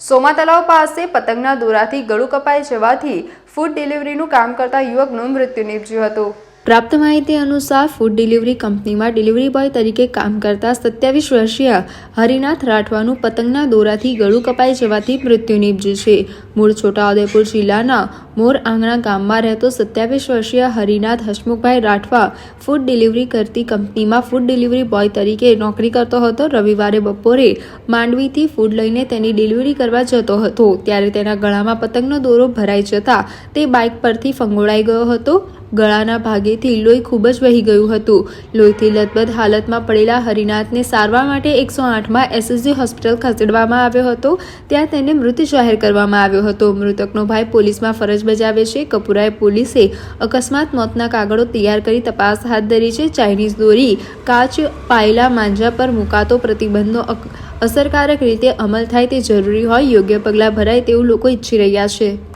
સોમા તલાવ પાસે પતંગના દોરાથી ગળું કપાઈ જવાથી ફૂડ ડિલિવરીનું કામ કરતા યુવકનું મૃત્યુ નીપજ્યું હતું. પ્રાપ્ત માહિતી અનુસાર ફૂડ ડિલિવરી કંપનીમાં ડિલિવરી બોય તરીકે કામ કરતા સત્યાવીસ વર્ષીય હરિનાથ રાઠવાનું પતંગના દોરાથી ગળું કપાઈ જવાથી મૃત્યુ નીપજ્યું છે. મૂળ છોટાઉદેપુર જિલ્લાના મોર આંગણા ગામમાં રહેતો સત્યાવીસ વર્ષીય હરિનાથ હસમુખભાઈ રાઠવા ફૂડ ડિલિવરી કરતી કંપનીમાં ફૂડ ડિલિવરી બોય તરીકે નોકરી કરતો હતો. રવિવારે બપોરે માંડવીથી ફૂડ લઈને તેની ડિલિવરી કરવા જતો હતો. ત્યારે તેના ગળામાં પતંગનો દોરો ભરાઈ જતા તે બાઇક પરથી ફંગોળાઈ ગયો હતો. ગળાના ભાગેથી લોહી ખૂબ જ વહી ગયું હતું. લોહીથી લથબથ હાલતમાં પડેલા હરિનાથને સારવાર માટે એકસો આઠમાં એસએસજી હોસ્પિટલ ખસેડવામાં આવ્યો હતો. ત્યાં તેને મૃત જાહેર કરવામાં આવ્યો હતો. મૃતકનો ભાઈ પોલીસમાં ફરજ બજાવે છે. કપૂરાએ પોલીસે અકસ્માત મોતના કાગળો તૈયાર કરી તપાસ હાથ ધરી છે. ચાઇનીઝ દોરી, કાચ, પાયલા, માંજા પર મુકાતો પ્રતિબંધનો અસરકારક રીતે અમલ થાય તે જરૂરી હોય, યોગ્ય પગલાં ભરાય તેવું લોકો ઈચ્છી રહ્યા છે.